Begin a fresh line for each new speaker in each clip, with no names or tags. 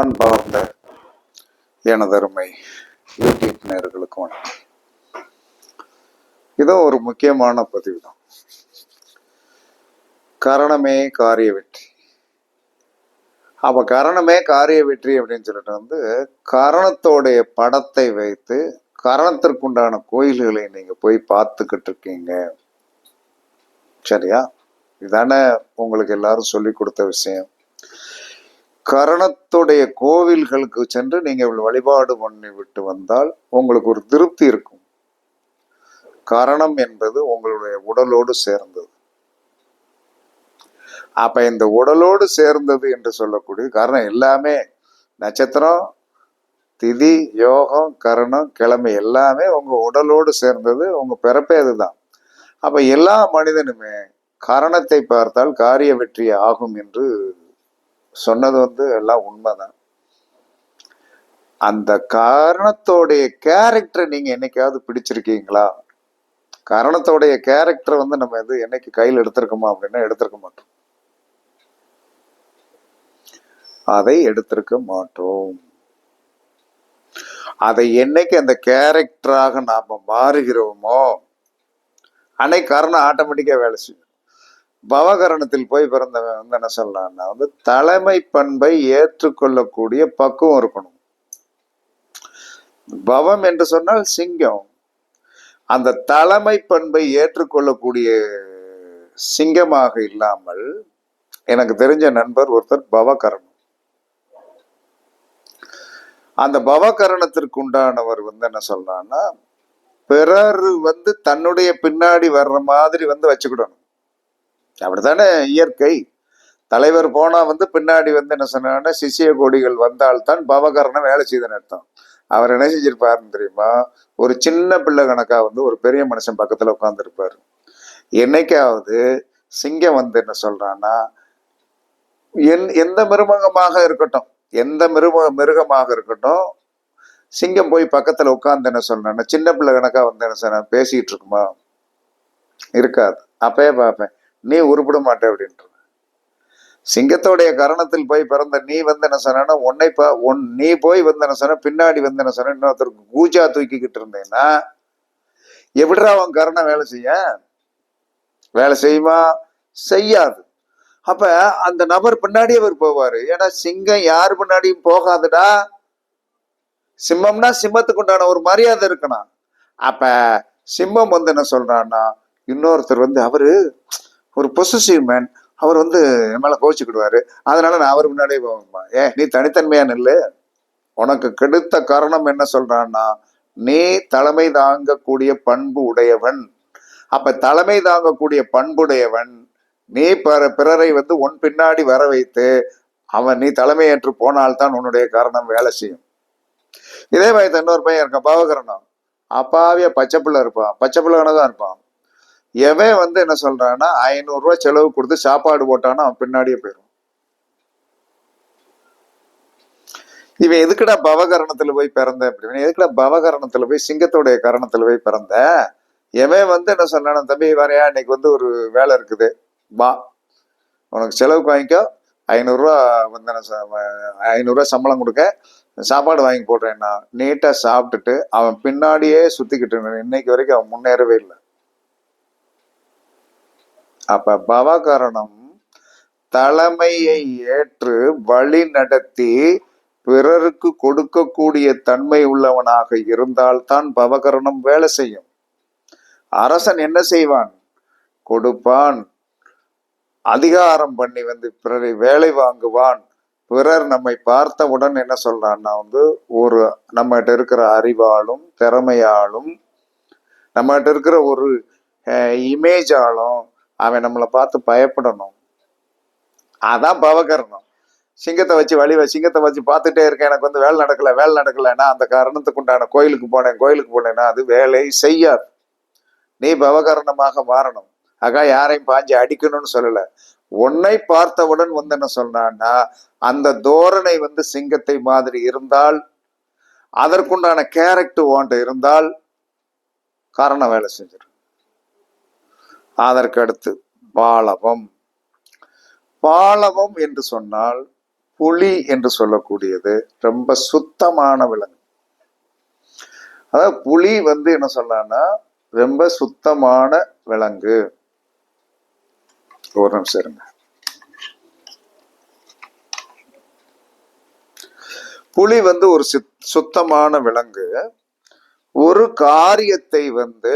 அன்பார்ந்த எனதருமை யூடியூப் நேர்களுக்கு வணக்கம். இதோ ஒரு முக்கியமான பதிவு தான் கரணமே காரிய வெற்றி. அப்ப கரணமே காரிய வெற்றி அப்படின்னு சொல்லிட்டு வந்து கரணத்தோடைய படத்தை வைத்து கரணத்திற்குண்டான கோயில்களை நீங்க போய் பார்த்துக்கிட்டு இருக்கீங்க. சரியா? இதானே உங்களுக்கு எல்லாரும் சொல்லி கொடுத்த விஷயம். கரணத்துடைய கோவில்களுக்கு சென்று நீங்கள் வழிபாடு பண்ணி விட்டு வந்தால் உங்களுக்கு ஒரு திருப்தி இருக்கும். கரணம் என்பது உங்களுடைய உடலோடு சேர்ந்தது. அப்ப இந்த உடலோடு சேர்ந்தது என்று சொல்லக்கூடிய காரணம் எல்லாமே நட்சத்திரம் திதி யோகம் கரணம் கிழமை எல்லாமே உங்க உடலோடு சேர்ந்தது உங்க பிறப்பே அதுதான். அப்ப எல்லா மனிதனுமே கரணத்தை பார்த்தால் காரிய வெற்றி ஆகும் என்று சொன்னது வந்து எல்லாம் உண்மைதான். அந்த காரணத்தோடைய கேரக்டரை நீங்க என்னைக்காவது பிடிச்சிருக்கீங்களா? காரணத்தோடைய கேரக்டர் வந்து நம்ம எது என்னைக்கு கையில் எடுத்திருக்கோமா அப்படின்னா எடுத்திருக்க மாட்டோம். அதை எடுத்திருக்க மாட்டோம். அதை என்னைக்கு அந்த கேரக்டராக நாம மாறுகிறோமோ அன்னைக்கு காரணம் ஆட்டோமேட்டிக்கா வேலை செய்யும். பவகரணத்தில் போய் பிறந்தவன் வந்து என்ன சொல்லலாம்னா வந்து தலைமை பண்பை ஏற்றுக்கொள்ளக்கூடிய பக்குவம் இருக்கணும். பவம் என்று சொன்னால் சிங்கம். அந்த தலைமை பண்பை ஏற்றுக்கொள்ளக்கூடிய சிங்கமாக இல்லாமல் எனக்கு தெரிஞ்ச நண்பர் ஒருத்தர் பவகரணம். அந்த பவகரணத்திற்கு உண்டானவர் வந்து என்ன சொல்றான்னா பிறர் வந்து தன்னுடைய பின்னாடி வர்ற மாதிரி வந்து வச்சுக்கிடணும். அப்படித்தானே இயற்கை? தலைவர் போனா வந்து பின்னாடி வந்து என்ன சொன்னா சிசிய கொடிகள் வந்தால்தான் பவகரணம் வேலை செய்தன்னு அர்த்தம். அவர் என்ன செஞ்சிருப்பாருன்னு தெரியுமா? ஒரு சின்ன பிள்ளை கணக்கா வந்து ஒரு பெரிய மனுஷன் பக்கத்துல உட்காந்துருப்பாரு என்னைக்காவது சிங்கம் வந்து என்ன சொல்றான்னா என் எந்த மிருமகமாக இருக்கட்டும் எந்த மிருக மிருகமாக இருக்கட்டும் சிங்கம் போய் பக்கத்துல உட்காந்து என்ன சொல்றேன்னா சின்ன பிள்ளை கணக்கா வந்து என்ன சொன்ன பேசிட்டு இருக்குமா? இருக்காது. அப்பயே பார்ப்பேன். நீ உருப்பிட மாட்டே அப்படின்ற சிங்கத்தோடைய கரணத்தில் போய் பிறந்த நீ வந்து என்ன சொன்னா உன்னை பா உன் நீ போய் வந்து என்ன சொன்ன பின்னாடி வந்து என்ன சொன்ன இன்னொருத்தருக்கு கூஜா தூக்கிக்கிட்டு இருந்தேன்னா எப்படிடா அவன் கரணம் வேலை செய்ய? வேலை செய்யுமா? செய்யாது. அப்ப அந்த நபர் பின்னாடியே அவர் போவாரு. ஏன்னா சிங்கம் யார் பின்னாடியும் போகாதுடா. சிம்மம்னா சிம்மத்துக்கு உண்டான ஒரு மரியாதை இருக்கணும். அப்ப சிம்மம் வந்து என்ன சொல்றான்னா இன்னொருத்தர் வந்து அவரு ஒரு பொசசிவ் மேன் அவர் வந்து என் மேலே கோச்சிக்கிடுவாரு அதனால நான் அவர் முன்னாடியே போவேன்மா ஏ நீ தனித்தன்மையாக நில்லு. உனக்கு கெடுத்த காரணம் என்ன சொல்றான்னா நீ தலைமை தாங்கக்கூடிய பண்பு உடையவன். அப்ப தலைமை தாங்கக்கூடிய பண்புடையவன் நீ பிற பிறரை வந்து உன் பின்னாடி வர வைத்து அவன் நீ தலைமையேற்று போனால்தான் உன்னுடைய காரணம் வேலை செய்யும். இதே மாதிரி இன்னொரு பையன் இருக்கான் பாவகரணம் அப்பாவிய பச்சை பிள்ளை இருப்பான். பச்சை பிள்ளைகன தான் இருப்பான். எவன் வந்து என்ன சொல்றான்னா ஐநூறு ரூபாய் செலவு கொடுத்து சாப்பாடு போட்டான்னா அவன் பின்னாடியே போயிடும் இவன் எதுக்குடா பவகரணத்துல போய் பிறந்த அப்படின்னு எதுக்குடா பவகரணத்துல போய் சிங்கத்தோடைய கரணத்துல போய் பிறந்த? எவன் வந்து என்ன சொன்னான தம்பி வரையா இன்னைக்கு வந்து ஒரு வேலை இருக்குது? வா. உனக்கு செலவுக்கு வாங்கிக்கோ. ஐநூறுரூவா வந்து என்ன ஐநூறுரூவா சம்பளம் கொடுக்க. சாப்பாடு வாங்கி போடுறேன்னா நீட்டாக சாப்பிட்டுட்டு அவன் பின்னாடியே சுற்றிக்கிட்டு இன்னைக்கு வரைக்கும் அவன் முன்னேறவே இல்லை. அப்ப பவகரணம் தலைமையை ஏற்று வழி நடத்தி பிறருக்கு கொடுக்கக்கூடிய தன்மை உள்ளவனாக இருந்தால்தான் பவகரணம் வேலை செய்யும். அரசன் என்ன செய்வான்? கொடுப்பான். அதிகாரம் பண்ணி வந்து பிறரை வேலை வாங்குவான். பிறர் நம்மை பார்த்தவுடன் என்ன சொல்றான்னா வந்து ஒரு நம்மகிட்ட இருக்கிற அறிவாலும் திறமையாலும் நம்மகிட்ட இருக்கிற ஒரு இமேஜாலும் அவன் நம்மளை பார்த்து பயப்படணும். அதான் பவகரணம். சிங்கத்தை வச்சு வழி வ- சிங்கத்தை வச்சு பார்த்துட்டே இருக்கேன் எனக்கு வந்து வேலை நடக்கல வேலை நடக்கலைன்னா அந்த காரணத்துக்கு உண்டான கோயிலுக்கு போனேன் கோயிலுக்கு போனேன்னா அது வேலை செய்யாது. நீ பவகரணமாக மாறணும். ஆகா யாரையும் பாஞ்சு அடிக்கணும்னு சொல்லல. உன்னை பார்த்தவுடன் வந்து என்ன சொன்னான்னா அந்த தோரணை வந்து சிங்கத்தை மாதிரி இருந்தால் அதற்குண்டான கேரக்டர் ஓன்ட்டு இருந்தால் காரணம் வேலை செஞ்சிடும் அதற்கு அடுத்து பாலவம். பாலவம் என்று சொன்னால் புலி என்று சொல்லக்கூடியது. ரொம்ப சுத்தமான விலங்கு. அதாவது புலி வந்து என்ன சொல்லலாம்னா ரொம்ப சுத்தமான விலங்கு. ஒரு நிமிஷம் இருங்க. புலி வந்து ஒரு சுத்தமான விலங்கு. ஒரு காரியத்தை வந்து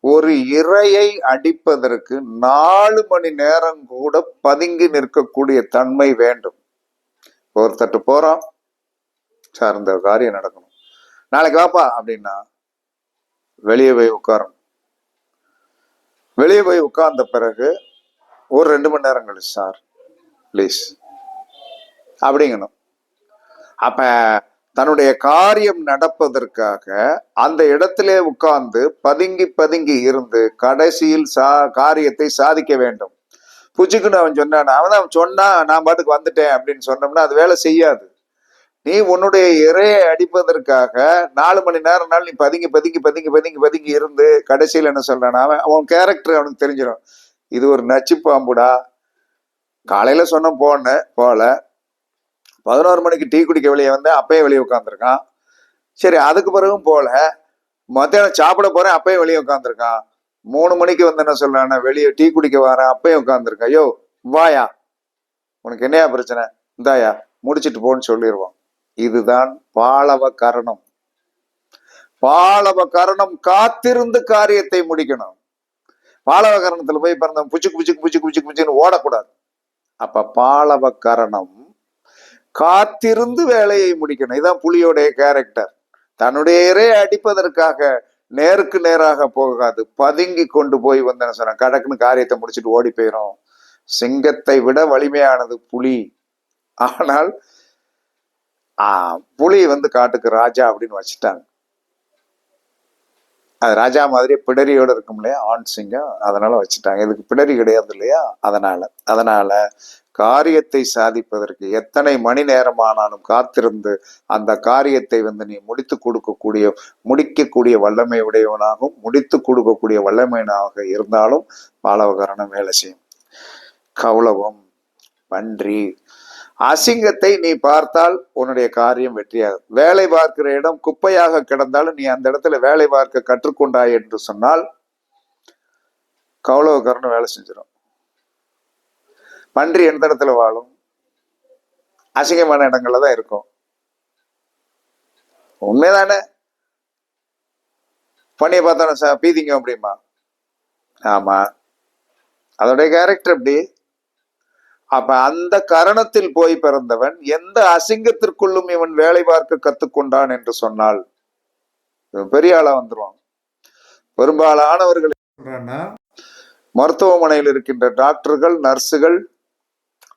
ஒரு இறையை அடிப்பதற்கு நாலு மணி நேரம் கூட பதுங்கி நிற்கக்கூடிய தன்மை வேண்டும். ஒருத்தட்டு போறோம். சார் இந்த காரியம் நடக்கணும். நாளைக்கு வாப்பா அப்படின்னா வெளியே போய் உட்காரணும். வெளியே போய் உட்கார்ந்த பிறகு ஒரு ரெண்டு மணி நேரம் கழிச்சு சார் ப்ளீஸ் அப்படிங்கணும். அப்போ தன்னுடைய காரியம் நடப்பதற்காக அந்த இடத்திலே உட்கார்ந்து பதுங்கி பதுங்கி இருந்து கடைசியில் சா காரியத்தை சாதிக்க வேண்டும். புச்சுக்குன்னு அவன் சொன்னான் அவன் தான் அவன் சொன்னா நான் பாட்டுக்கு வந்துட்டேன் அப்படின்னு சொன்னோம்னா அது வேலை செய்யாது. நீ உன்னுடைய இறையை அடிப்பதற்காக நாலு மணி நேரம் நாள் நீ பதுங்கி பதுங்கி பதுங்கி பதுங்கி பதுங்கி இருந்து கடைசியில் என்ன சொல்றான் அவன் அவன் கேரக்டர் அவனுக்கு தெரிஞ்சிடும் இது ஒரு நச்சு பாம்புடா காலையில சொன்ன போன போல பதினோரு மணிக்கு டீ குடிக்க வெளியே வந்தேன் அப்பயே வெளியே உட்காந்துருக்கான் சரி அதுக்கு பிறகும் போல மத்தியானம் சாப்பிட போறேன் அப்பயும் வெளியே உட்காந்துருக்கான் மூணு மணிக்கு வந்து என்ன சொல்றான் வெளியே டீ குடிக்க வரேன் அப்பயும் உட்காந்துருக்கான் யோ வாயா உனக்கு என்னையா பிரச்சனை? இந்தாயா முடிச்சிட்டு போன்னு சொல்லிடுவான் இதுதான் பாலவ கரணம். பாலவ கரணம் காத்திருந்து காரியத்தை முடிக்கணும். பாலவ கரணத்துல போய் பிறந்த புச்சுக்கு புச்சுக்கு புச்சுக்கு புச்சுக்கு புச்சுன்னு ஓடக்கூடாது. அப்ப பாலவ கரணம் காத்திருந்து வேலையை முடிக்கணும். இதான் புலியோடைய கேரக்டர் தன்னுடைய இரையை அடிப்பதற்காக நேருக்கு நேராக போகாது. பதுங்கி கொண்டு போய் வந்து என்ன சொன்ன கடக்குன்னு காரியத்தை முடிச்சிட்டு ஓடி போயிடும் சிங்கத்தை விட வலிமையானது புலி. ஆனால் ஆ, புலி வந்து காட்டுக்கு ராஜா அப்படின்னு வச்சுட்டாங்க. அது ராஜா மாதிரி பிடரியோட இருக்கும் இல்லையா? ஆண் சிங்கம். அதனால வச்சுட்டாங்க. இதுக்கு பிடரி கிடையாது இல்லையா? அதனால. அதனால காரியத்தை சாதிப்பதற்கு எத்தனை மணி நேரமானாலும் காத்திருந்து அந்த காரியத்தை வந்து நீ முடித்து கொடுக்கக்கூடிய முடிக்கக்கூடிய வல்லமை உடையவனாகவும் முடித்து கொடுக்கக்கூடிய வல்லமையனாக இருந்தாலும் பாலவகரணம் வேலை செய்யும். கௌளவம் பன்றி அசிங்கத்தை நீ பார்த்தால் உன்னுடைய காரியம் வெற்றியாகும். வேலை பார்க்கிற இடம் குப்பையாக கிடந்தாலும் நீ அந்த இடத்துல வேலை பார்க்க கற்றுக்கொண்டாய் என்று சொன்னால் கௌளவகரணம் வேலை செஞ்சிடும் பன்றி எந்த இடத்துல வாழும்? அசிங்கமான இடங்கள்ல தான் இருக்கும். உண்மைதானே? பண்ணிய பார்த்தா சார் பீதிங்க அப்படிமா ஆமா. அதோடைய கேரக்டர் எப்படி? அப்ப அந்த கரணத்தில் போய் பிறந்தவன் எந்த அசிங்கத்திற்குள்ளும் இவன் வேலை பார்க்க கத்துக்கொண்டான் என்று சொன்னால் பெரிய ஆளா வந்துருவான். பெரும்பாலானவர்கள் மருத்துவமனையில் இருக்கின்ற டாக்டர்கள் நர்ஸுகள்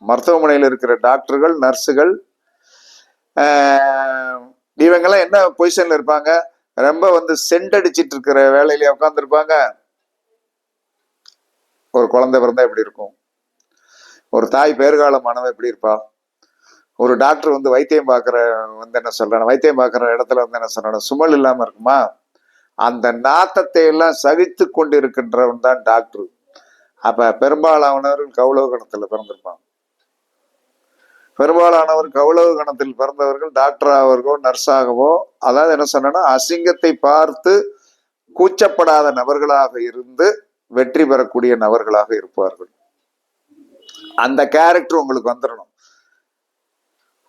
மருத்துவமனையில் இருக்கிற டாக்டர்கள் நர்ஸுகள் இவங்கெல்லாம் என்ன பொசிஷன்ல இருப்பாங்க? ரொம்ப வந்து சென்ட் அடிச்சிட்டு இருக்கிற வேலையில உட்காந்துருப்பாங்க ஒரு குழந்தை பிறந்தா எப்படி இருக்கும்? ஒரு தாய் பேறுகாலமானவ எப்படி இருப்பா? ஒரு டாக்டர் வந்து வைத்தியம் பார்க்குற வந்து என்ன சொல்றான வைத்தியம் பார்க்குற இடத்துல வந்து என்ன சொல்றான சுமல் இல்லாமல் இருக்குமா? அந்த நாத்தத்தை எல்லாம் சகித்து கொண்டு இருக்கின்றவன் தான் டாக்டர். அப்ப பெரும்பாலானவர்கள் கௌலவ பிறந்திருப்பான் பெரும்பாலானவர் கவுளவு கணத்தில் பிறந்தவர்கள் டாக்டர் ஆகவோ நர்ஸாகவோ அதாவது என்ன சொன்னா அசிங்கத்தை பார்த்து கூச்சப்படாத நபர்களாக இருந்து வெற்றி பெறக்கூடிய நபர்களாக இருப்பார்கள். அந்த கேரக்டர் உங்களுக்கு வந்துடணும்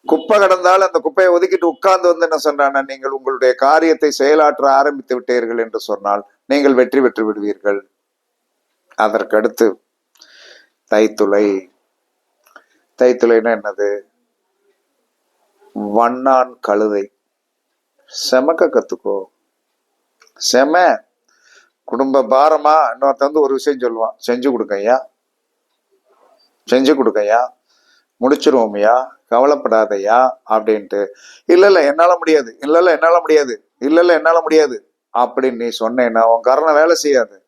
குப்பை கடந்தால் அந்த குப்பையை ஒதுக்கிட்டு உட்கார்ந்து வந்து என்ன சொன்னா நீங்கள் உங்களுடைய காரியத்தை செயலாற்ற ஆரம்பித்து விட்டீர்கள் என்று சொன்னால் நீங்கள் வெற்றி பெற்று விடுவீர்கள். அதற்கடுத்து தைத்துளை தைத்துளைன்னா என்னது? வண்ணான் கழுதை. செமக்க கத்துக்கோ. செம. குடும்ப பாரமா? இன்னொருத்த வந்து ஒரு விஷயம் சொல்லுவான். செஞ்சு கொடுங்க ஐயா. செஞ்சு கொடுங்க ஐயா. முடிச்சிருவோம் ஐயா. கவலைப்படாதய்யா அப்படின்ட்டு. இல்ல இல்ல என்னால முடியாது. இல்ல இல்ல என்னால முடியாது. இல்ல இல்ல என்னால முடியாது. அப்படின்னு நீ சொன்னேன்னா உன் காரணம் வேலை செய்யாது.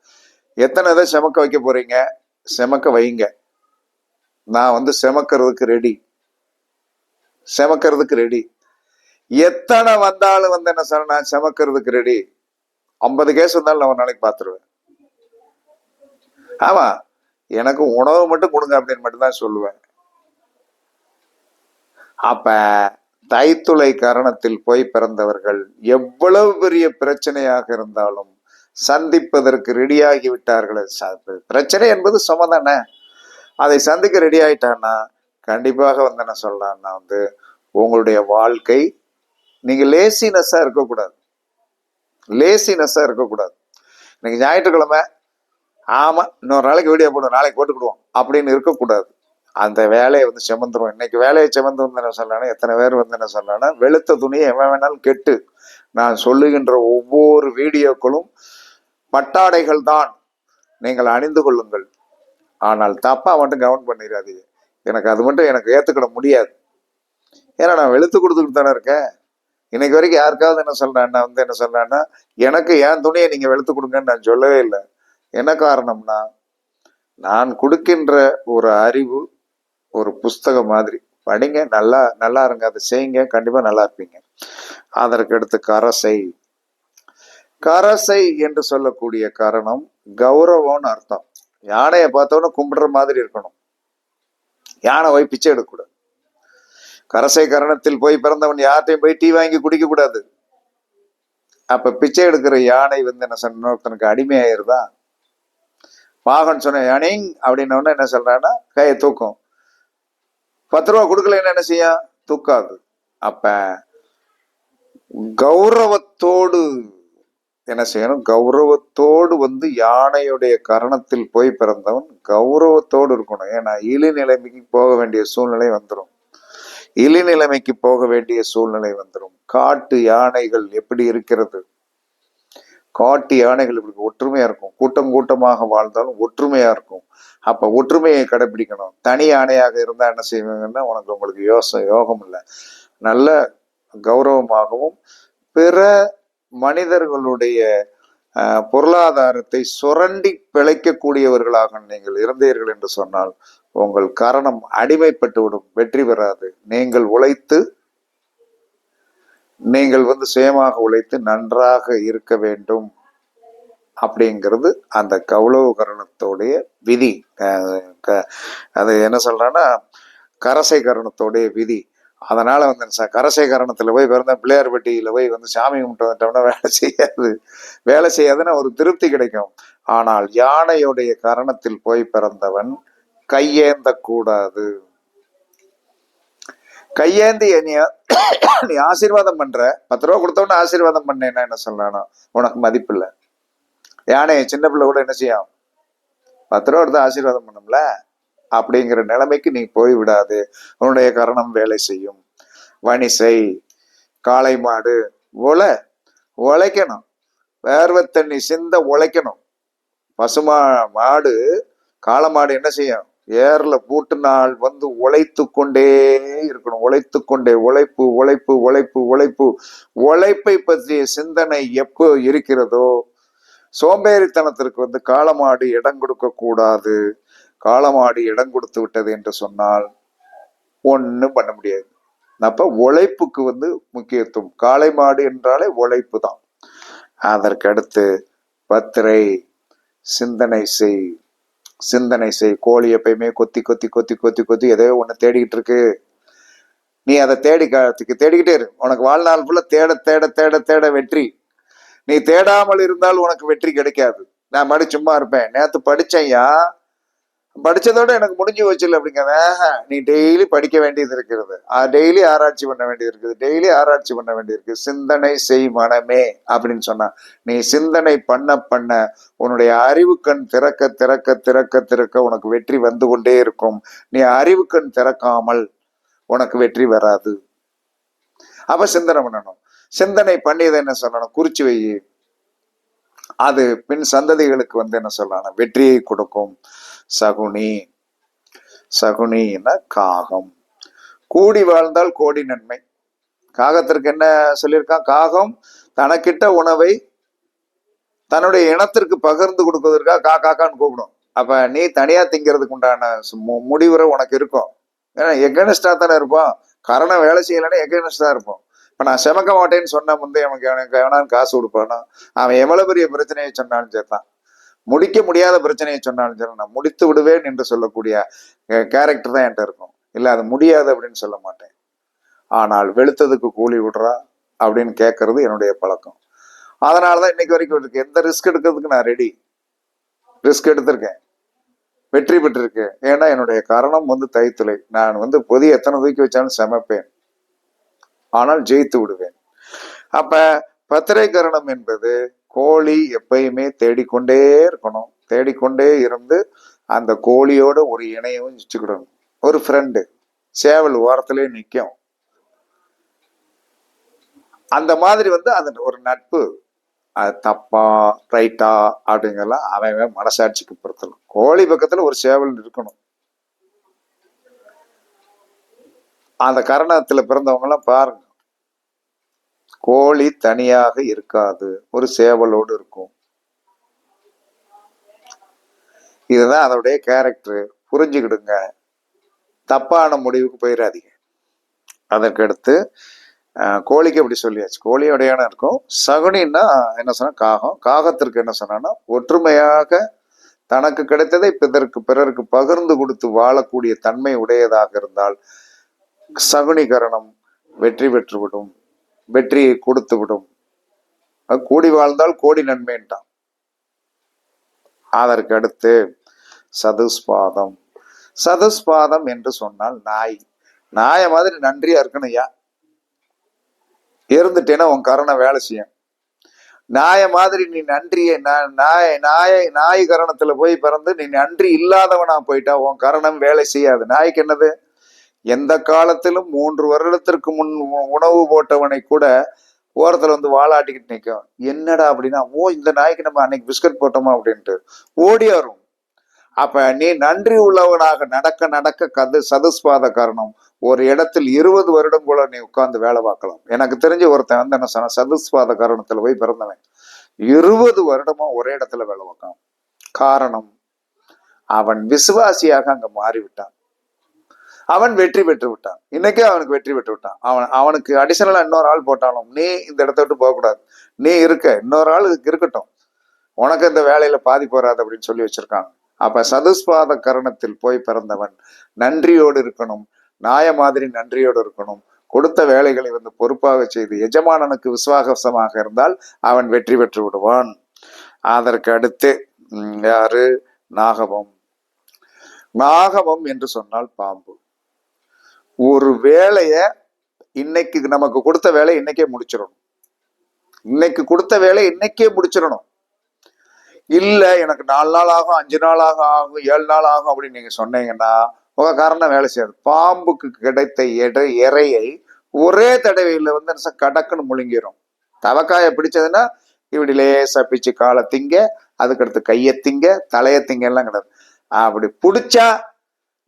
எத்தனை இதை செமக்க வைக்க போறீங்க? செமக்க வைங்க. நான் வந்து செமக்கிறதுக்கு ரெடி செமக்கிறதுக்கு ரெடி எத்தனை வந்தாலும் வந்து என்ன சார் நான் செமக்கிறதுக்கு ரெடி ஐம்பது கேஸ் வந்தாலும் நான் ஒரு நாளைக்கு பார்த்துருவேன். ஆமா எனக்கு உணவு மட்டும் கொடுங்க அப்படின்னு மட்டும் தான் சொல்லுவேன். அப்ப தைத்துளை கரணத்தில் போய் பிறந்தவர்கள் எவ்வளவு பெரிய பிரச்சனையாக இருந்தாலும் சந்திப்பதற்கு ரெடியாகி விட்டார்கள். ச- பிரச்சனை என்பது சுமதானே அதை சந்திக்க ரெடி ஆயிட்டான்னா கண்டிப்பாக வந்து என்ன சொல்லலாம்னா வந்து உங்களுடைய வாழ்க்கை நீங்க லேசினஸ்ஸா இருக்கக்கூடாது. லேசினஸ்ஸா இருக்கக்கூடாது. இன்னைக்கு ஞாயிற்றுக்கிழமை ஆமா இன்னொரு நாளைக்கு வீடியோ போடுவோம் நாளைக்கு போட்டுக்கிடுவோம் அப்படின்னு இருக்கக்கூடாது. அந்த வேலையை வந்து செமந்துடும் இன்னைக்கு வேலையை செமந்து வந்து என்ன சொல்லலாம்னா எத்தனை பேர் வந்து என்ன சொல்லலாம்னா வெளுத்த துணியை எவன் வேணாலும் கெட்டு. நான் சொல்லுகின்ற ஒவ்வொரு வீடியோக்களும் பட்டாடைகள் தான் நீங்கள் அணிந்து கொள்ளுங்கள். ஆனால் தப்பாக மட்டும் கவனம் பண்ணிடாதீங்க எனக்கு அது மட்டும் எனக்கு ஏற்றுக்கிட முடியாது. ஏன்னா நான் வெளுத்து கொடுத்துக்கிட்டு தானே இருக்கேன். இன்னைக்கு வரைக்கும் யாருக்காவது என்ன சொல்கிறான்னா வந்து என்ன சொல்கிறான்னா எனக்கு என் துணியை நீங்கள் வெளுத்து கொடுங்கன்னு நான் சொல்லவே இல்லை. என்ன காரணம்னா நான் கொடுக்கின்ற ஒரு அறிவு ஒரு புஸ்தகம் மாதிரி. படிங்க நல்லா நல்லா இருங்க அதை செய்யுங்க கண்டிப்பாக நல்லா இருப்பீங்க. அதற்கு அடுத்து கரசை. கரசை என்று சொல்லக்கூடிய காரணம் கௌரவம்னு அர்த்தம். யானையை பார்த்தோன்னே கும்பிடுற மாதிரி இருக்கணும். யானை போய் பிச்சை எடுக்கக்கூடாது. கரசை கரணத்தில் போய் பிறந்தவன் யார்ட்டையும் போய் டீ வாங்கி குடிக்க கூடாது அப்ப பிச்சை எடுக்கிற யானை வந்து என்ன சொன்ன இன்னொருத்தனுக்கு அடிமையாயிருதா பாகன் சொன்ன யானைங் அப்படின்ன என்ன சொல்றான்னா கையை தூக்கும். பத்து ரூபா கொடுக்கலன்னு என்ன செய்யும் தூக்காது. அப்ப கௌரவத்தோடு என்ன செய்யணும்? கௌரவத்தோடு வந்து யானையுடைய கரணத்தில் போய் பிறந்தவன் கௌரவத்தோடு இருக்கணும். ஏன்னா இழி நிலைமைக்கு போக வேண்டிய சூழ்நிலை வந்துடும் இழி நிலைமைக்கு போக வேண்டிய சூழ்நிலை வந்துடும் காட்டு யானைகள் எப்படி இருக்கிறது? காட்டு யானைகள் இப்படி ஒற்றுமையா இருக்கும். கூட்டம் கூட்டமாக வாழ்ந்தாலும் ஒற்றுமையா இருக்கும். அப்ப ஒற்றுமையை கடைபிடிக்கணும். தனி யானையாக இருந்தா என்ன செய்வாங்கன்னா உனக்கு உங்களுக்கு யோசம் யோகம் இல்லை நல்ல கௌரவமாகவும் பிற மனிதர்களுடைய பொருளாதாரத்தை சுரண்டி பிழைக்கக்கூடியவர்களாக நீங்கள் இருந்தீர்கள் என்று சொன்னால் உங்கள் கரணம் அடிமைப்பட்டுவிடும் வெற்றி பெறாது. நீங்கள் உழைத்து நீங்கள் வந்து சுயமாக உழைத்து நன்றாக இருக்க வேண்டும் அப்படிங்கிறது அந்த கௌளவ கரணத்தோடைய விதி க- அது என்ன சொல்றேன்னா கரசை கரணத்தோடைய விதி. அதனால வந்து கரசை கரணத்துல போய் பிறந்த பிள்ளையார்பட்டியில் போய் வந்து சாமி கும்பிட்டு வந்துட்டோம்னா வேலை செய்யாது. வேலை செய்யாதுன்னா ஒரு திருப்தி கிடைக்கும். ஆனால் யானையுடைய கரணத்தில் போய் பிறந்தவன் கையேந்த கூடாது கையேந்தி நீ நீ ஆசீர்வாதம் பண்ற. பத்து ரூபா கொடுத்தவன ஆசீர்வாதம் பண்ணேன்னா என்ன சொல்லணும் உனக்கு மதிப்பு இல்லை. யானை சின்ன பிள்ளை கூட என்ன செய்யும்? பத்து ரூபா எடுத்து ஆசீர்வாதம் பண்ணும்ல? அப்படிங்கிற நிலைமைக்கு நீ போய் விடாது உன்னுடைய கரணம் வேலை செய்யும். வணிசை காளை மாடு உழை உழைக்கணும் வேர்வை தண்ணி சிந்த உழைக்கணும் பசுமா மாடு காளை மாடு என்ன செய்யும்? ஏர்ல பூட்டினால் வந்து உழைத்து கொண்டே இருக்கணும். உழைத்து கொண்டே உழைப்பு உழைப்பு உழைப்பு உழைப்பு. உழைப்பை பற்றிய சிந்தனை எப்போ இருக்கிறதோ? சோம்பேறித்தனத்திற்கு வந்து காளமாடு இடம் கொடுக்க கூடாது காலமாடி இடம் கொடுத்து விட்டது என்று சொன்னால் ஒன்றும் பண்ண முடியாது. அப்ப உழைப்புக்கு வந்து முக்கியத்துவம். காளை மாடு என்றாலே உழைப்பு தான். அதற்கடுத்து பத்திரை சிந்தனை செய் சிந்தனை செய். கோழி எப்பயுமே கொத்தி கொத்தி கொத்தி கொத்தி கொத்தி எதையோ ஒன்று தேடிக்கிட்டு இருக்கு. நீ அதை தேடி காலத்துக்கு தேடிக்கிட்டே இரு. உனக்கு வாழ்நாள் ஃபுல்லாக தேட தேட தேட தேட வெற்றி. நீ தேடாமல் இருந்தால் உனக்கு வெற்றி கிடைக்காது. நான் மறுபடி சும்மா இருப்பேன். நேற்று படித்தேன்யா படிச்சதோட எனக்கு முடிஞ்சு வச்சில்ல அப்படிங்கிறத நீ டெய்லி படிக்க வேண்டியது இருக்கிறது டெய்லி ஆராய்ச்சி பண்ண வேண்டியது இருக்குது. டெய்லி ஆராய்ச்சி பண்ண வேண்டியது சிந்தனை செய் மனமே அப்படின்னு சொன்னா நீ சிந்தனை பண்ண பண்ண உன்னுடைய அறிவு கண் திறக்க திறக்க திறக்க திறக்க உனக்கு வெற்றி வந்து கொண்டே இருக்கும். நீ அறிவு கண் திறக்காமல் உனக்கு வெற்றி வராது. அப்ப சிந்தனை பண்ணணும். சிந்தனை பண்ணியதை என்ன சொல்லணும்? குறிச்சு வை அது பின் சந்ததிகளுக்கு வந்து என்ன சொல்லணும்? வெற்றியை கொடுக்கும். சகுனி. சகுனின்னா காகம். கூடி வாழ்ந்தால் கோடி நன்மை. காகத்திற்கு என்ன சொல்லியிருக்கான்? காகம் தனக்கிட்ட உணவை தன்னுடைய இனத்திற்கு பகிர்ந்து கொடுப்பதற்காக கா காக்கான்னு கூப்பிடும். அப்ப நீ தனியா திங்கிறதுக்கு உண்டான சு- மு- முடிவுரை உனக்கு இருக்கும். ஏன்னா எகனிஸ்டா தானே இருப்போம் கரணம் வேலை செய்யலைன்னா எகனிஸ்டா இருப்போம் இப்ப நான் செமக்க மாட்டேன்னு சொன்ன முந்தைய அவனுக்கு எனக்கு காசு கொடுப்பானோ? அவன் எவ்வளவு பெரிய பிரச்சனையை சொன்னாலும் சேர்த்தான் முடிக்க முடியாத பிரச்சனையை சொன்னாலும் சரி நான் முடித்து விடுவேன் என்று சொல்லக்கூடிய கேரக்டர் தான் என்கிட்ட இருக்கும். இல்லை அது முடியாது அப்படின்னு சொல்ல மாட்டேன். ஆனால் வெளுத்ததுக்கு கூலி விடுறா அப்படின்னு கேட்கறது என்னுடைய பழக்கம். அதனால தான் இன்னைக்கு வரைக்கும் இருக்கு. எந்த ரிஸ்க் எடுக்கிறதுக்கு நான் ரெடி ரிஸ்க் எடுத்திருக்கேன். வெற்றி பெற்றிருக்கேன். ஏன்னா என்னுடைய காரணம் வந்து தைத்துளை. நான் வந்து பொதி எத்தனை தூக்கி வச்சாலும் சமைப்பேன். ஆனால் ஜெயித்து விடுவேன். அப்ப பத்திரைகரணம் என்பது கோழி எப்பயுமே தேடிக்கொண்டே இருக்கணும். தேடிக்கொண்டே இருந்து அந்த கோழியோட ஒரு இணையவும் வச்சுக்கிடணும். ஒரு ஃப்ரெண்டு சேவல் ஓரத்திலே நிற்கும் அந்த மாதிரி வந்து அந்த ஒரு நட்பு. அது தப்பா ரைட்டா அப்படிங்கலாம் அவன் மனசாட்சிக்கு பொறுத்தலாம் கோழி பக்கத்துல ஒரு சேவல் இருக்கணும். அந்த கரணத்துல பிறந்தவங்க எல்லாம் பாருங்க. கோழி தனியாக இருக்காது. ஒரு சேவலோடு இருக்கும். இதுதான் அதோடைய கேரக்டர் புரிஞ்சுக்கிடுங்க. தப்பான முடிவுக்கு போயிடாதீங்க அதற்கடுத்து கோழிக்கு அப்படி சொல்லியாச்சு. கோழி அடையாளம் இருக்கும். சகுனின்னா என்ன சொன்னா காகம். காகத்திற்கு என்ன சொன்னா ஒற்றுமையாக தனக்கு கிடைத்ததை பிறருக்கு பிறருக்கு பகிர்ந்து கொடுத்து வாழக்கூடிய தன்மை உடையதாக இருந்தால் சகுனிகரணம் வெற்றி பெற்றுவிடும். வெற்றியை கொடுத்து விடும். கூடி வாழ்ந்தால் கோடி நன்மைன்ட்டான். அதற்கு அடுத்து சதுஸ்பாதம் சதுஸ்பாதம் என்று சொன்னால் நாய். நாய மாதிரி நன்றியா இருக்கணும் ஐயா? இருந்துட்டேன்னா உன் கரணம் வேலை செய்யும். நாய மாதிரி நீ நன்றியை நாய நாய நாய் கரணத்துல போய் பிறந்து நீ நன்றி இல்லாதவனா போயிட்டா உன் கரணம் வேலை செய்யாது. நாய்க்கு என்னது? எந்த காலத்திலும் மூன்று வருடத்திற்கு முன் உணவு போட்டவனை கூட ஓரத்துல வந்து வாழாட்டிக்கிட்டு நிற்கும் என்னடா அப்படின்னா ஓ இந்த நாய்க்கு நம்ம அன்னைக்கு பிஸ்கட் போட்டோமா? அப்படின்ட்டு ஓடி வரும். அப்ப நீ நன்றி உள்ளவனாக நடக்க நடக்க கது சதுஸ்பாத காரணம் ஒரு இடத்தில் இருபது வருடம் கூட நீ உட்கார்ந்து வேலை பார்க்கலாம். எனக்கு தெரிஞ்ச ஒருத்தன் வந்து என்ன சொன்ன சதுஸ்பாத காரணத்துல போய் பிறந்தவன். இருபது வருடமா ஒரே இடத்துல வேலை பார்க்கலாம் காரணம் அவன் விசுவாசியாக அங்க மாறிவிட்டான். அவன் வெற்றி பெற்று விட்டான். இன்னைக்கே அவனுக்கு வெற்றி பெற்று விட்டான். அவன் அவனுக்கு அடிஷனலா இன்னொரு ஆள் போட்டாலும் நீ இந்த இடத்த விட்டு போகக்கூடாது. நீ இருக்க. இன்னொரு ஆள் இதுக்கு இருக்கட்டும். உனக்கு இந்த வேலையில பாதிப்பு வராது அப்படின்னு சொல்லி வச்சிருக்காங்க. அப்ப சதுஸ்பாத கரணத்தில் போய் பிறந்தவன் நன்றியோடு இருக்கணும். நாய மாதிரி நன்றியோடு இருக்கணும். கொடுத்த வேலைகளை வந்து பொறுப்பாக செய்து எஜமானனுக்கு விசுவாசமாக இருந்தால் அவன் வெற்றி பெற்று விடுவான். அதற்கு அடுத்து யாரு? நாகவம் நாகவம் என்று சொன்னால் பாம்பு. ஒரு வேலைய இன்னைக்கு நமக்கு கொடுத்த வேலை இன்னைக்கே முடிச்சிடணும். இன்னைக்கு கொடுத்த வேலை இன்னைக்கே முடிச்சிடணும். இல்ல எனக்கு நாலு நாள் ஆகும் அஞ்சு நாள் ஆகும் ஆகும் ஏழு நாள் ஆகும் அப்படின்னு நீங்க சொன்னீங்கன்னா உங்க காரணம் வேலை செய்யாது. பாம்புக்கு கிடைத்த எடை இறையை ஒரே தடவையில வந்து கடக்குன்னு முழுங்கிரும். தவக்காய பிடிச்சதுன்னா இப்படி லேசா பிச்சு காலை திங்க அதுக்கடுத்து கையை திங்க தலையை திங்க எல்லாம் கிடையாது. அப்படி பிடிச்சா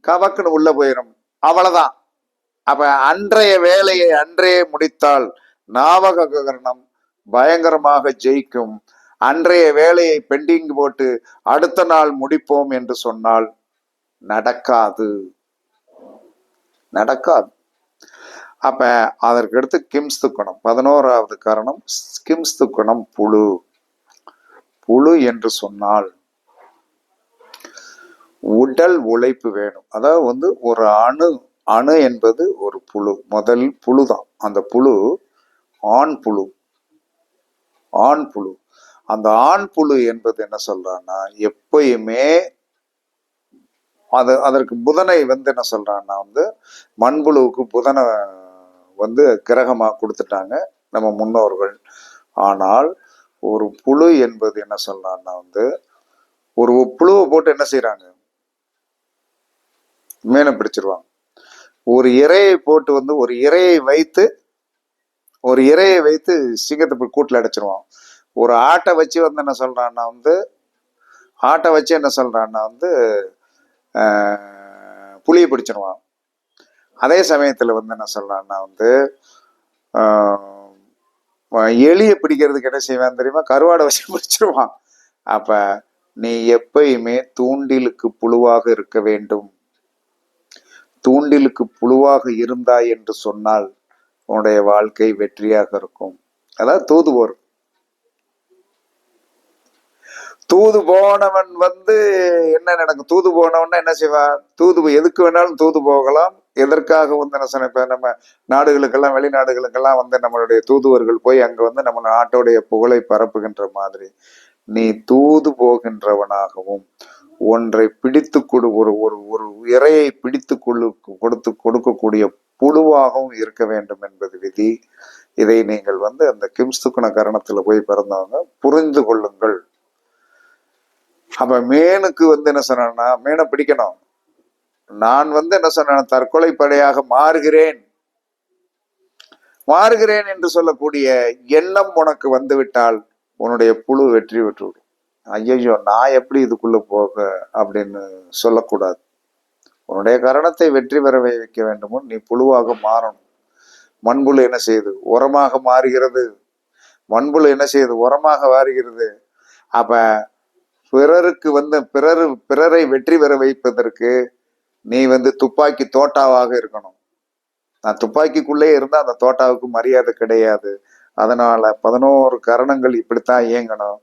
கவக்குன்னு உள்ள போயிடும் அவ்வளவுதான். அப்ப அன்றைய வேலையை அன்றே முடித்தால் நாவக கரணம் பயங்கரமாக ஜெயிக்கும். அன்றைய வேலையை பெண்டிங் போட்டு அடுத்த நாள் முடிப்போம் என்று சொன்னால் நடக்காது. நடக்காது. அப்ப அதற்கடுத்து கிம்ஸ்து கிம்ஸ் துக்கணம். பதினோராவது காரணம் கிம்ஸ் துக்கணம் புழு. புழு என்று சொன்னால் உடல் உழைப்பு வேணும். அதாவது வந்து ஒரு அணு அணு என்பது ஒரு புழு முதல் புழு தான் அந்த புழு ஆண் புழு. ஆண் புழு. அந்த ஆண் புழு என்பது என்ன சொல்றான்னா எப்பயுமே அது அதற்கு புதனை வந்து என்ன சொல்றான்னா வந்து மண்புழுவுக்கு புதனை வந்து கிரகமா கொடுத்துட்டாங்க நம்ம முன்னோர்கள். ஆனால் ஒரு புழு என்பது என்ன சொல்றான்னா வந்து ஒரு புழுவை போட்டு என்ன செய்யறாங்க மீனை பிடிச்சிருவாங்க. ஒரு இரையை போட்டு வந்து ஒரு இரையை வைத்து ஒரு இரையை வைத்து சிங்கத்தை போய் கூட்டில் அடைச்சிருவான். ஒரு ஆட்டை வச்சு வந்து என்ன சொல்கிறான்னா வந்து ஆட்டை வச்சு என்ன சொல்கிறான்னா வந்து புளியை பிடிச்சிருவான். அதே சமயத்தில் வந்து என்ன சொல்கிறான்னா வந்து எலியை பிடிக்கிறதுக்கு என்ன செய்வான் தெரியுமா? கருவாடை வச்சு பிடிச்சிருவான். அப்போ நீ எப்பயுமே தூண்டிலுக்கு புழுவாக இருக்க வேண்டும். தூண்டிலுக்கு புழுவாக இருந்தாய் என்று சொன்னால் உன்னுடைய வாழ்க்கை வெற்றியாக இருக்கும். அதாவது தூதுவோர் தூது போனவன் வந்து என்ன நடக்கும்? தூது போனவன் என்ன செய்வான்? தூது எதுக்கு வேணாலும் தூது போகலாம். எதற்காக வந்து என்ன சொன்ன இப்ப நம்ம நாடுகளுக்கெல்லாம் வெளிநாடுகளுக்கெல்லாம் வந்து நம்மளுடைய தூதுவர்கள் போய் அங்க வந்து நம்ம நாட்டுடைய புகழை பரப்புகின்ற மாதிரி நீ தூது போகின்றவனாகவும் ஒன்றை பிடித்து கொடு ஒரு ஒரு ஒரு இரையை பிடித்து கொள்ளு கொடுத்து கொடுக்கக்கூடிய புழுவாகவும் இருக்க வேண்டும் என்பது விதி. இதை நீங்கள் வந்து அந்த கிம்ஸ்துக்குண கரணத்தில் போய் பிறந்தவங்க புரிந்து கொள்ளுங்கள். அப்ப மீனுக்கு வந்து என்ன சொன்னா மீனை பிடிக்கணும். நான் வந்து என்ன சொன்னேன் தற்கொலை படையாக மாறுகிறேன். மாறுகிறேன் என்று சொல்லக்கூடிய எண்ணம் உனக்கு வந்துவிட்டால் உன்னுடைய புழு வெற்றி பெற்றுவிடும். ஐயோ நான் எப்படி இதுக்குள்ள போக அப்படின்னு சொல்லக்கூடாது. உன்னுடைய கரணத்தை வெற்றி பெற வைக்க வேண்டுமோ நீ புழுவாக மாறணும். மண்புழு என்ன செய்யுது? உரமாக மாறுகிறது. மண்புழு என்ன செய்யுது? உரமாக மாறுகிறது. அப்ப பிறருக்கு வந்து பிறர் பிறரை வெற்றி பெற வைப்பதற்கு நீ வந்து துப்பாக்கி தோட்டாவாக இருக்கணும். நான் துப்பாக்கிக்குள்ளே இருந்தா அந்த தோட்டாவுக்கு மரியாதை கிடையாது. அதனால பதினோரு கரணங்கள் இப்படித்தான் இயங்கணும்.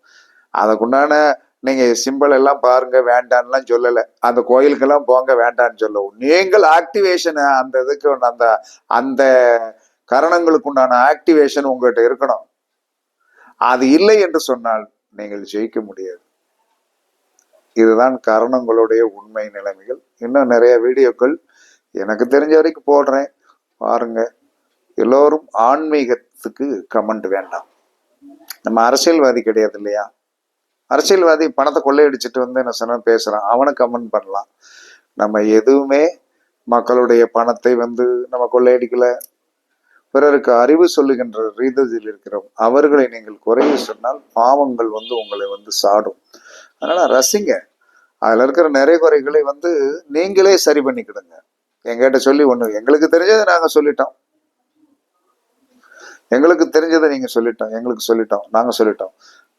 அதுக்குண்டான நீங்க சிம்பிள் எல்லாம் பாருங்க வேண்டான்லாம் சொல்லல. அந்த கோயிலுக்கெல்லாம் போங்க வேண்டான்னு சொல்லவும் நீங்கள் ஆக்டிவேஷன் அந்த இதுக்கு அந்த அந்த கரணங்களுக்கு உண்டான ஆக்டிவேஷன் உங்ககிட்ட இருக்கணும். அது இல்லை என்று சொன்னால் நீங்கள் ஜெயிக்க முடியாது. இதுதான் கரணங்களுடைய உண்மை நிலைமைகள். இன்னும் நிறைய வீடியோக்கள் எனக்கு தெரிஞ்ச வரைக்கும் போடுறேன். பாருங்க. எல்லோரும் ஆன்மீகத்துக்கு கமெண்ட் வேண்டாம். நம்ம அரசியல்வாதி கிடையாது இல்லையா? அரசியல்வாதி பணத்தை கொள்ளையடிச்சிட்டு வந்து என்ன சொன்ன பேசுகிறான் அவனை கமெண்ட் பண்ணலாம். நம்ம எதுவுமே மக்களுடைய பணத்தை வந்து நம்ம கொள்ளையடிக்கலை. பிறருக்கு அறிவு சொல்லுகின்ற ரீதியில் இருக்கிறோம். அவர்களை நீங்கள் குறைவு சொன்னால் பாவங்கள் வந்து உங்களை வந்து சாடும். அதனால ரசிங்க. அதுல இருக்கிற நிறைய குறைகளை வந்து நீங்களே சரி பண்ணிக்கிடுங்க. எங்கிட்ட சொல்லி ஒண்ணு எங்களுக்கு தெரிஞ்சதை நாங்க சொல்லிட்டோம். எங்களுக்கு தெரிஞ்சதை நீங்க சொல்லிட்டோம். எங்களுக்கு சொல்லிட்டோம். நாங்க சொல்லிட்டோம்.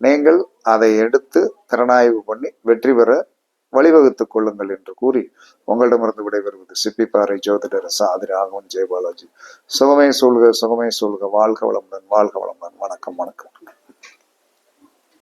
நீங்கள் அதை எடுத்து திறனாய்வு பண்ணி வெற்றி பெற வழிவகுத்துக் கொள்ளுங்கள் என்று கூறி உங்களிடமிருந்து விடைபெறுவது சிப்பிப்பாறை ஜோதிடர் சாதி ராகவன் ஜெயபாலாஜி. சுகமே சொல்க சுகமே சொல்க வாழ்க வளமுடன் வாழ்க வளமுடன். வணக்கம் வணக்கம்.